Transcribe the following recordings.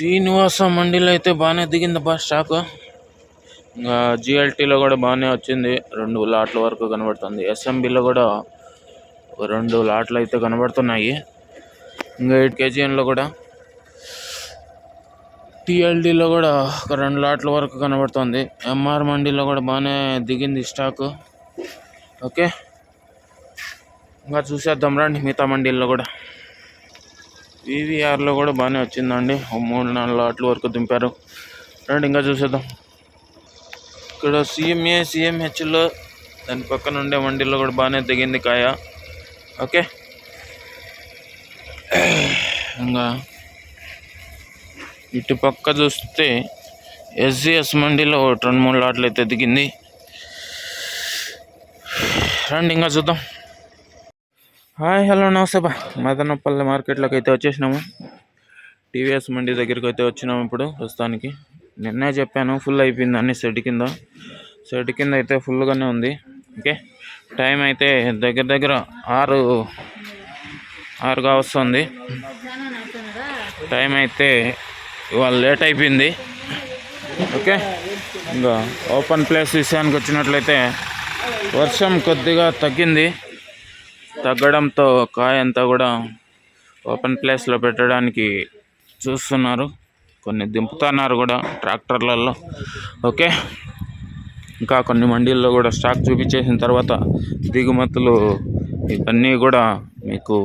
శ్రీనివాస మండీలో అయితే బాగానే దిగింది బా స్టాక్. ఇంకా జిఎల్టీలో కూడా బాగానే వచ్చింది. రెండు లాట్ల వరకు కనబడుతుంది. ఎస్ఎంబిలో కూడా ఒక రెండు లాట్లు అయితే కనబడుతున్నాయి. ఇంకా ఎయిట్ కేజీఎన్లో కూడా. టీఎల్డీలో కూడా ఒక రెండు లాట్ల వరకు కనబడుతుంది. ఎంఆర్ మండీలో కూడా బాగానే దిగింది స్టాక్. ఓకే. ఇంకా చూసేద్దాం రండి మిగతా మండీల్లో కూడా. పీవీఆర్లో కూడా బాగానే వచ్చిందండి. ఓ మూడు నాలుగు లాట్ల వరకు దింపారు. రండి ఇంకా చూసేద్దాం. ఇక్కడ సిఎంఏ సిఎంహెచ్లో దాని పక్కన ఉండే మండీలో కూడా బాగానే దిగింది కాయ. ఓకే. ఇంకా ఇటు పక్క చూస్తే ఎస్జిఎస్ మండీలో ఒకటి రెండు మూడు లాట్లు అయితే దిగింది. రండి ఇంకా చూద్దాం. హాయ్ హలో నమస్తే. బా మదనపల్లి మార్కెట్లోకి అయితే వచ్చేసినాము. టీవీఎస్ మండి దగ్గరికి అయితే వచ్చినాము ఇప్పుడు ప్రస్తుతానికి. నిన్నే చెప్పాను ఫుల్ అయిపోయింది అన్ని సెట్ కింద. సెట్ కింద అయితే ఫుల్గానే ఉంది. ఓకే టైం అయితే దగ్గర దగ్గర ఆరు ఆరుగా వస్తుంది. టైం అయితే ఇవాళ లేట్ అయిపోయింది. ఓకే ఇంకా ఓపెన్ ప్లేస్ విషయానికి వచ్చినట్లయితే వర్షం కొద్దిగా తగ్గింది. తగ్గడంతో కాయ అంతా కూడా ఓపెన్ ప్లేస్లో పెట్టడానికి చూస్తున్నారు. కొన్ని దింపుతున్నారు కూడా ట్రాక్టర్లలో. ఓకే. ఇంకా కొన్ని మండీల్లో కూడా స్టాక్ చూపించేసిన తర్వాత దిగుమతులు ఇవన్నీ కూడా మీకు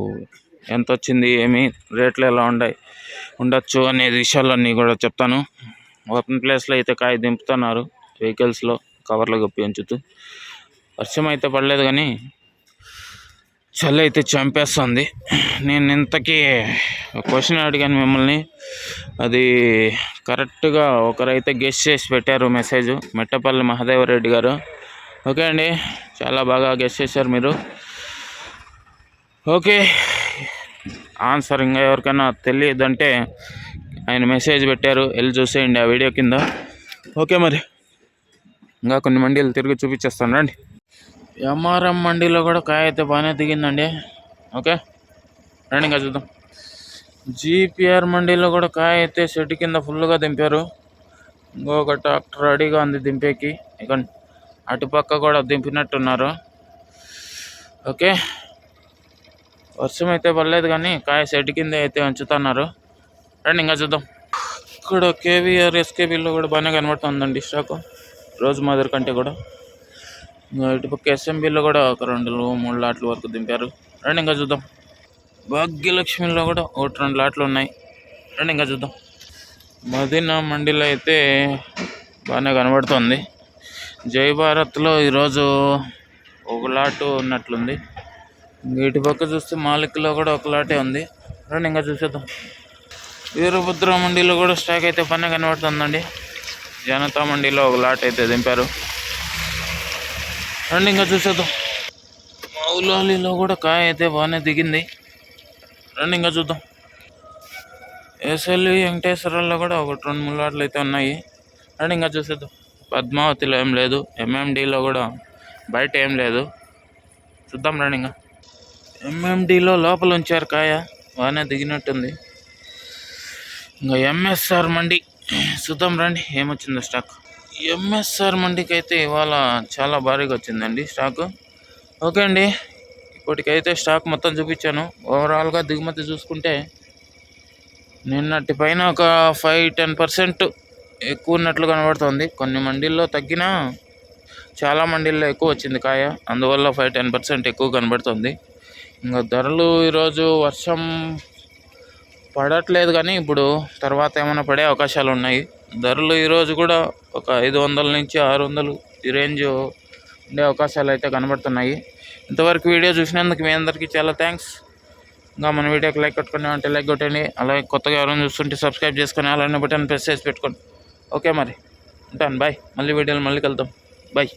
ఎంత వచ్చింది ఏమి రేట్లు ఎలా ఉన్నాయి ఉండొచ్చు అనే విషయాలన్నీ కూడా చెప్తాను. ఓపెన్ ప్లేస్లో అయితే కాయ దింపుతున్నారు. వెహికల్స్లో కవర్లు కప్పి ఉంచుతూ. వర్షం అయితే పడలేదు కానీ చలి అయితే చంపేస్తుంది. నేను ఇంతకీ క్వశ్చన్ అడిగాను మిమ్మల్ని. అది కరెక్ట్గా ఒకరైతే గెస్ట్ చేసి పెట్టారు మెసేజ్ మెట్టపల్లి మహదేవరెడ్డి గారు. ఓకే అండి చాలా బాగా గెస్ట్ చేశారు మీరు. ఓకే ఆన్సర్ ఇంకా ఎవరికైనా తెలియదంటే ఆయన మెసేజ్ పెట్టారు. వెళ్ళి చూసేయండి ఆ వీడియో కింద. ఓకే మరి ఇంకా కొన్ని మండీలు తిరిగి చూపించేస్తాను. రండి. ఎంఆర్ఎం మండీలో కూడా కాయ అయితే బాగానే దిగిందండి. ఓకే? రండి ఇంకా చూద్దాం. జీపీఆర్ మండీలో కూడా కాయ అయితే షెడ్ కింద ఫుల్గా దింపారు. ఇంకొక ట్రాక్టర్ రెడీగా ఉంది దింపేకి. ఇక అటుపక్క కూడా దింపినట్టున్నారు. ఓకే? వర్షం అయితే పడలేదు కానీ కాయ షెడ్ కింద అయితే ఉంచుతున్నారు. రండి ఇంకా చూద్దాం. ఇక్కడ కేవీఆర్ ఎస్కేబీలో కూడా బాగానే కనబడుతుందండి స్టాకు. రోజు మాదిరి కంటే కూడా. ఇటుపక్క ఎస్ఎంబీలో కూడా ఒక రెండు మూడు లాట్ల వరకు దింపారు. రండి ఇంకా చూద్దాం. భాగ్యలక్ష్మిలో కూడా ఒకటి రెండు లాట్లు ఉన్నాయి. రండి ఇంకా చూద్దాం. మదీనా మండీలో అయితే బాగానే కనబడుతుంది. జై భారత్లో ఈరోజు ఒక లాటు ఉన్నట్లుంది. ఇటు పక్క చూస్తే మాలిక్లో కూడా ఒక లాటే ఉంది. రండి ఇంకా చూసేద్దాం. వీరభద్ర మండీలో కూడా స్టాక్ అయితే పని కనబడుతుందండి. జనతా మండీలో ఒక లాట్ అయితే దింపారు. రండి ఇంకా చూసేద్దాం. మౌలాలిలో కూడా కాయ అయితే బాగానే దిగింది. రండి ఇంకా చూద్దాం. ఎస్ఎల్వి వెంకటేశ్వరంలో కూడా ఒకటి రెండు మూడు లాట్లు అయితే ఉన్నాయి. రండి ఇంకా చూసేద్దాం. పద్మావతిలో ఏం లేదు. ఎంఎండిలో కూడా బయట ఏం లేదు. చూద్దాం రండి ఇంకా. ఎంఎండిలో లోపల ఉంచారు కాయ. బాగానే దిగినట్టుంది. ఇంకా ఎంఎస్ఆర్ మండి. చూద్దాం రండి. ఏమొచ్చిందో స్టాక్ ఎంఎస్ఆర్ మండికి అయితే ఇవాళ చాలా భారీగా వచ్చిందండి స్టాక్. ఓకే అండి ఇప్పటికైతే స్టాక్ మొత్తం చూపించాను. ఓవరాల్గా దిగుమతి చూసుకుంటే నిన్నటి పైన ఒక ఫైవ్ టెన్ పర్సెంట్ ఎక్కువ ఉన్నట్లు కనబడుతుంది. కొన్ని మండీల్లో తగ్గినా చాలా మండీల్లో ఎక్కువ వచ్చింది కాయ. అందువల్ల ఫైవ్ టెన్ పర్సెంట్ ఎక్కువ కనబడుతుంది. ఇంకా ధరలు ఈరోజు వర్షం పడట్లేదు కానీ ఇప్పుడు తర్వాత ఏమైనా పడే అవకాశాలు ఉన్నాయి. ధరలు ఈరోజు కూడా ఒక ఐదు వందల నుంచి ఆరు వందలు ఈ రేంజ్ ఉండే అవకాశాలు అయితే కనబడుతున్నాయి. ఇంతవరకు వీడియో చూసినందుకు మీ అందరికీ చాలా థ్యాంక్స్. ఇంకా మన వీడియోకి లైక్ కొట్టుకుని అంటే లైక్ కొట్టండి. అలాగే కొత్తగా ఎవరైనా చూస్తుంటే సబ్స్క్రైబ్ చేసుకొని అలానే బటన్ ప్రెస్ చేసి పెట్టుకోండి. ఓకే మరి. ఉంటాను. బాయ్. మళ్ళీ వీడియోలు మళ్ళీ కలుద్దాం. బాయ్.